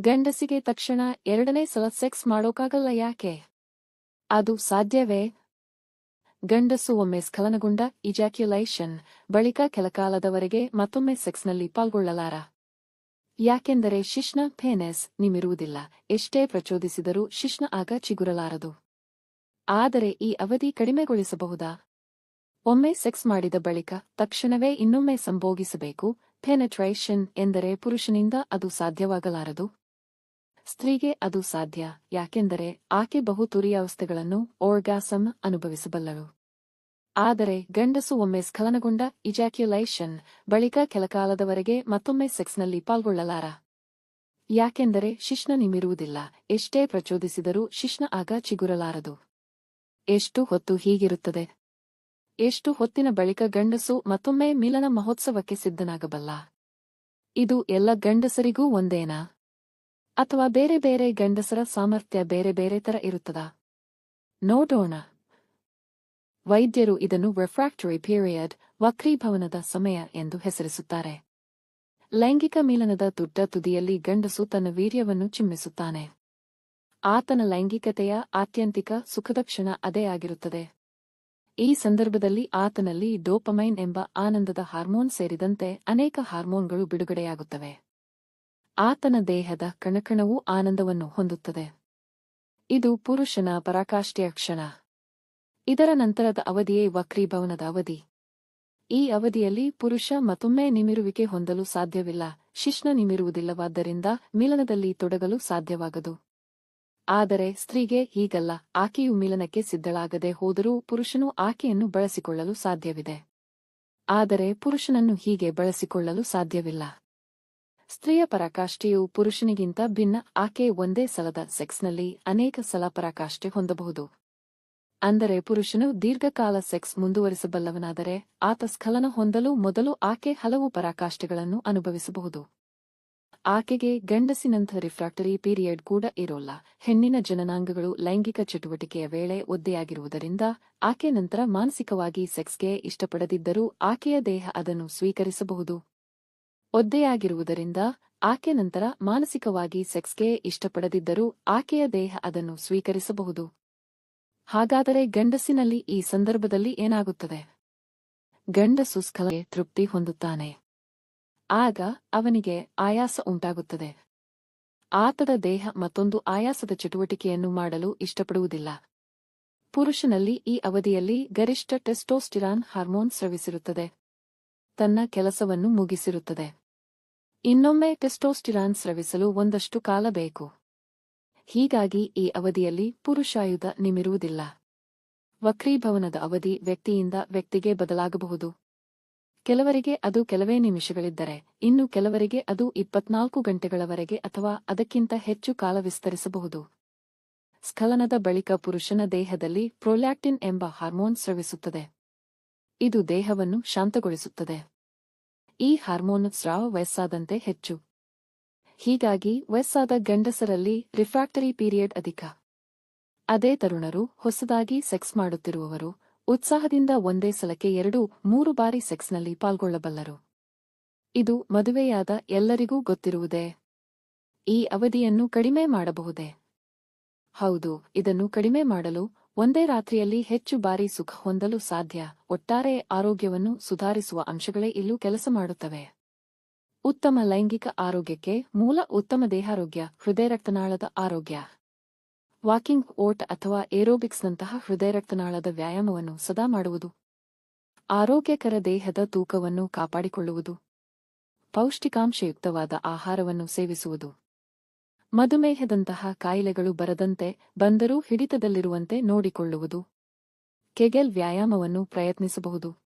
ಗಂಡಸಿಗೆ ತಕ್ಷಣ ಎರಡನೇ ಸಲ ಸೆಕ್ಸ್ ಮಾಡೋಕಾಗಲ್ಲ ಯಾಕೆ? ಅದು ಸಾಧ್ಯವೇ? ಗಂಡಸು ಒಮ್ಮೆ ಸ್ಖಲನಗೊಂಡ ಇಜಾಕ್ಯುಲೈಷನ್ ಬಳಿಕ ಕೆಲಕಾಲದವರೆಗೆ ಮತ್ತೊಮ್ಮೆ ಸೆಕ್ಸ್ನಲ್ಲಿ ಪಾಲ್ಗೊಳ್ಳಲಾರ? ಯಾಕೆಂದರೆ ಶಿಶ್ನ ಫೇನೆಸ್ ನಿಮಿರುವುದಿಲ್ಲ, ಎಷ್ಟೇ ಪ್ರಚೋದಿಸಿದರೂ ಶಿಶ್ನ ಆಗ ಚಿಗುರಲಾರದು. ಆದರೆ ಈ ಅವಧಿ ಕಡಿಮೆಗೊಳಿಸಬಹುದಾ? ಒಮ್ಮೆ ಸೆಕ್ಸ್ ಮಾಡಿದ ಬಳಿಕ ತಕ್ಷಣವೇ ಇನ್ನೊಮ್ಮೆ ಸಂಭೋಗಿಸಬೇಕು ಪೆನೆಟ್ರೇಷನ್ ಎಂದರೆ ಪುರುಷನಿಂದ ಅದು ಸಾಧ್ಯವಾಗಲಾರದು. ಸ್ತ್ರೀಗೆ ಅದು ಸಾಧ್ಯ, ಯಾಕೆಂದರೆ ಆಕೆ ಬಹು ತುರಿಯಾವಸ್ಥೆಗಳನ್ನು ಓರ್ಗಾಸಮ್ ಅನುಭವಿಸಬಲ್ಲಳು. ಆದರೆ ಗಂಡಸು ಒಮ್ಮೆ ಸ್ಖಲನಗೊಂಡ ಇಜಾಕ್ಯುಲೈಷನ್ ಬಳಿಕ ಕೆಲಕಾಲದವರೆಗೆ ಮತ್ತೊಮ್ಮೆ ಸೆಕ್ಸ್ನಲ್ಲಿ ಪಾಲ್ಗೊಳ್ಳಲಾರ. ಯಾಕೆಂದರೆ ಶಿಶ್ನ ನಿಮಿರುವುದಿಲ್ಲ, ಎಷ್ಟೇ ಪ್ರಚೋದಿಸಿದರೂ ಶಿಶ್ನ ಆಗ ಚಿಗುರಲಾರದು. ಎಷ್ಟು ಹೊತ್ತು ಹೀಗಿರುತ್ತದೆ? ಎಷ್ಟು ಹೊತ್ತಿನ ಬಳಿಕ ಗಂಡಸು ಮತ್ತೊಮ್ಮೆ ಮಿಲನ ಮಹೋತ್ಸವಕ್ಕೆ ಸಿದ್ಧನಾಗಬಲ್ಲ? ಇದು ಎಲ್ಲ ಗಂಡಸರಿಗೂ ಒಂದೇನಾ? ಅಥವಾ ಬೇರೆ ಬೇರೆ ಗಂಡಸರ ಸಾಮರ್ಥ್ಯ ಬೇರೆ ಬೇರೆ ತರ ಇರುತ್ತದಾ? ನೋಡೋಣ. ವೈದ್ಯರು ಇದನ್ನು ರೆಫ್ರಾಕ್ಟರಿ ಪೀರಿಯಡ್ ವಕ್ರೀಭವನದ ಸಮಯ ಎಂದು ಹೆಸರಿಸುತ್ತಾರೆ. ಲೈಂಗಿಕ ಮಿಲನದ ದೊಡ್ಡ ತುದಿಯಲ್ಲಿ ಗಂಡಸು ತನ್ನ ವೀರ್ಯವನ್ನು ಚಿಮ್ಮಿಸುತ್ತಾನೆ. ಆತನ ಲೈಂಗಿಕತೆಯ ಆತ್ಯಂತಿಕ ಸುಖದ ಕ್ಷಣ ಅದೇ ಆಗಿರುತ್ತದೆ. ಈ ಸಂದರ್ಭದಲ್ಲಿ ಆತನಲ್ಲಿ ಡೋಪಮೈನ್ ಎಂಬ ಆನಂದದ ಹಾರ್ಮೋನ್ ಸೇರಿದಂತೆ ಅನೇಕ ಹಾರ್ಮೋನ್ಗಳು ಬಿಡುಗಡೆಯಾಗುತ್ತವೆ. ಆತನ ದೇಹದ ಕಣಕಣವೂ ಆನಂದವನ್ನು ಹೊಂದುತ್ತದೆ. ಇದು ಪುರುಷನ ಪರಾಕಾಷ್ಠೆಯ ಕ್ಷಣ. ಇದರ ನಂತರದ ಅವಧಿಯೇ ವಕ್ರೀಭವನದ ಅವಧಿ. ಈ ಅವಧಿಯಲ್ಲಿ ಪುರುಷ ಮತ್ತೊಮ್ಮೆ ನಿಮಿರುವಿಕೆ ಹೊಂದಲು ಸಾಧ್ಯವಿಲ್ಲ ಶಿಶ್ನ ನಿಮಿರುವುದಿಲ್ಲವಾದ್ದರಿಂದ ಮಿಲನದಲ್ಲಿ ತೊಡಗಲು ಸಾಧ್ಯವಾಗದು. ಆದರೆ ಸ್ತ್ರೀಗೆ ಹೀಗಲ್ಲ, ಆಕೆಯು ಮಿಲನಕ್ಕೆ ಸಿದ್ಧಳಾಗದೆ ಹೋದರೂ ಪುರುಷನು ಆಕೆಯನ್ನು ಬಳಸಿಕೊಳ್ಳಲು ಸಾಧ್ಯವಿದೆ. ಆದರೆ ಪುರುಷನನ್ನು ಹೀಗೆ ಬಳಸಿಕೊಳ್ಳಲು ಸಾಧ್ಯವಿಲ್ಲ. ಸ್ತ್ರೀಯ ಪರಾಕಾಷ್ಠೆಯು ಪುರುಷನಿಗಿಂತ ಭಿನ್ನ, ಆಕೆ ಒಂದೇ ಸಲದ ಸೆಕ್ಸ್ನಲ್ಲಿ ಅನೇಕ ಸಲ ಪರಾಕಾಷ್ಠೆ ಹೊಂದಬಹುದು. ಅಂದರೆ ಪುರುಷನು ದೀರ್ಘಕಾಲ ಸೆಕ್ಸ್ ಮುಂದುವರಿಸಬಲ್ಲವನಾದರೆ, ಆತ ಸ್ಖಲನ ಹೊಂದಲು ಮೊದಲು ಆಕೆ ಹಲವು ಪರಾಕಾಷ್ಠೆಗಳನ್ನು ಅನುಭವಿಸಬಹುದು. ಆಕೆಗೆ ಗಂಡಸಿನಂಥ ರಿಫ್ರಾಕ್ಟರಿ ಪೀರಿಯಡ್ ಕೂಡ ಇರೋಲ್ಲ. ಹೆಣ್ಣಿನ ಜನನಾಂಗಗಳು ಲೈಂಗಿಕ ಚಟುವಟಿಕೆಯ ವೇಳೆ ಒದ್ದೆಯಾಗಿರುವುದರಿಂದ, ಆಕೆ ನಂತರ ಮಾನಸಿಕವಾಗಿ ಸೆಕ್ಸ್ಗೆ ಇಷ್ಟಪಡದಿದ್ದರೂ ಆಕೆಯ ದೇಹ ಅದನ್ನು ಸ್ವೀಕರಿಸಬಹುದು. ಒದ್ದೆಯಾಗಿರುವುದರಿಂದ ಆಕೆ ನಂತರ ಮಾನಸಿಕವಾಗಿ ಸೆಕ್ಸ್ಗೆ ಇಷ್ಟಪಡದಿದ್ದರೂ ಆಕೆಯ ದೇಹ ಅದನ್ನು ಸ್ವೀಕರಿಸಬಹುದು. ಹಾಗಾದರೆ ಗಂಡಸಿನಲ್ಲಿ ಈ ಸಂದರ್ಭದಲ್ಲಿ ಏನಾಗುತ್ತದೆ? ಗಂಡಸು ಸ್ಖಲಗೆ ತೃಪ್ತಿ ಹೊಂದುತ್ತಾನೆ. ಆಗ ಅವನಿಗೆ ಆಯಾಸ ಉಂಟಾಗುತ್ತದೆ. ಆತದ ದೇಹ ಮತ್ತೊಂದು ಆಯಾಸದ ಚಟುವಟಿಕೆಯನ್ನು ಮಾಡಲು ಇಷ್ಟಪಡುವುದಿಲ್ಲ. ಪುರುಷನಲ್ಲಿ ಈ ಅವಧಿಯಲ್ಲಿ ಗರಿಷ್ಠ ಟೆಸ್ಟೋಸ್ಟಿರಾನ್ ಹಾರ್ಮೋನ್ ಸ್ರವಿಸಿರುತ್ತದೆ. ತನ್ನ ಕೆಲಸವನ್ನು ಮುಗಿಸಿರುತ್ತದೆ. ಇನ್ನೊಮ್ಮೆ ಟೆಸ್ಟೋಸ್ಟಿರಾನ್ ಸ್ರವಿಸಲು ಒಂದಷ್ಟು ಕಾಲ ಬೇಕು. ಹೀಗಾಗಿ ಈ ಅವಧಿಯಲ್ಲಿ ಪುರುಷಾಯುಧ ನಿಮಿರುವುದಿಲ್ಲ. ವಕ್ರೀಭವನದ ಅವಧಿ ವ್ಯಕ್ತಿಯಿಂದ ವ್ಯಕ್ತಿಗೆ ಬದಲಾಗಬಹುದು. ಕೆಲವರಿಗೆ ಅದು ಕೆಲವೇ ನಿಮಿಷಗಳಿದ್ದರೆ, ಇನ್ನು ಕೆಲವರಿಗೆ ಅದು ಇಪ್ಪತ್ನಾಲ್ಕು ಗಂಟೆಗಳವರೆಗೆ ಅಥವಾ ಅದಕ್ಕಿಂತ ಹೆಚ್ಚು ಕಾಲ ವಿಸ್ತರಿಸಬಹುದು. ಸ್ಖಲನದ ಬಳಿಕ ಪುರುಷನ ದೇಹದಲ್ಲಿ ಪ್ರೊಲ್ಯಾಕ್ಟಿನ್ ಎಂಬ ಹಾರ್ಮೋನ್ ಸ್ರವಿಸುತ್ತದೆ. ಇದು ದೇಹವನ್ನು ಶಾಂತಗೊಳಿಸುತ್ತದೆ. ಈ ಹಾರ್ಮೋನ್ ಸ್ರಾವ ವಯಸ್ಸಾದಂತೆ ಹೆಚ್ಚು. ಹೀಗಾಗಿ ವಯಸ್ಸಾದ ಗಂಡಸರಲ್ಲಿ ರಿಫ್ರಾಕ್ಟರಿ ಪೀರಿಯಡ್ ಅಧಿಕ. ಅದೇ ತರುಣರು ಹೊಸದಾಗಿ ಸೆಕ್ಸ್ ಮಾಡುತ್ತಿರುವವರು ಉತ್ಸಾಹದಿಂದ ಒಂದೇ ಸಲಕ್ಕೆ ಎರಡು, ಮೂರು ಬಾರಿ ಸೆಕ್ಸ್ನಲ್ಲಿ ಪಾಲ್ಗೊಳ್ಳಬಲ್ಲರು. ಇದು ಮದುವೆಯಾದ ಎಲ್ಲರಿಗೂ ಗೊತ್ತಿರುವುದೇ? ಈ ಅವಧಿಯನ್ನು ಕಡಿಮೆ ಮಾಡಬಹುದೇ? ಹೌದು, ಇದನ್ನು ಕಡಿಮೆ ಮಾಡಲು ಒಂದೇ ರಾತ್ರಿಯಲ್ಲಿ ಹೆಚ್ಚು ಬಾರಿ ಸುಖ ಹೊಂದಲು ಸಾಧ್ಯ. ಒಟ್ಟಾರೆ ಆರೋಗ್ಯವನ್ನು ಸುಧಾರಿಸುವ ಅಂಶಗಳೇ ಇಲ್ಲೂ ಕೆಲಸ ಮಾಡುತ್ತವೆ. ಉತ್ತಮ ಲೈಂಗಿಕ ಆರೋಗ್ಯಕ್ಕೆ ಮೂಲ ಉತ್ತಮ ದೇಹಾರೋಗ್ಯ, ಹೃದಯ ರಕ್ತನಾಳದ ಆರೋಗ್ಯ. ವಾಕಿಂಗ್, ಓಟ್ ಅಥವಾ ಏರೋಬಿಕ್ಸ್ನಂತಹ ಹೃದಯ ರಕ್ತನಾಳದ ವ್ಯಾಯಾಮವನ್ನು ಸದಾ ಮಾಡುವುದು. ಆರೋಗ್ಯಕರ ದೇಹದ ತೂಕವನ್ನು ಕಾಪಾಡಿಕೊಳ್ಳುವುದು. ಪೌಷ್ಟಿಕಾಂಶಯುಕ್ತವಾದ ಆಹಾರವನ್ನು ಸೇವಿಸುವುದು. ಮಧುಮೇಹದಂತಹ ಕಾಯಿಲೆಗಳು ಬರದಂತೆ ಬಂದರೂ ಹಿಡಿತದಲ್ಲಿರುವಂತೆ ನೋಡಿಕೊಳ್ಳುವುದು. ಕೆಗೆಲ್ ವ್ಯಾಯಾಮವನ್ನು ಪ್ರಯತ್ನಿಸಬಹುದು.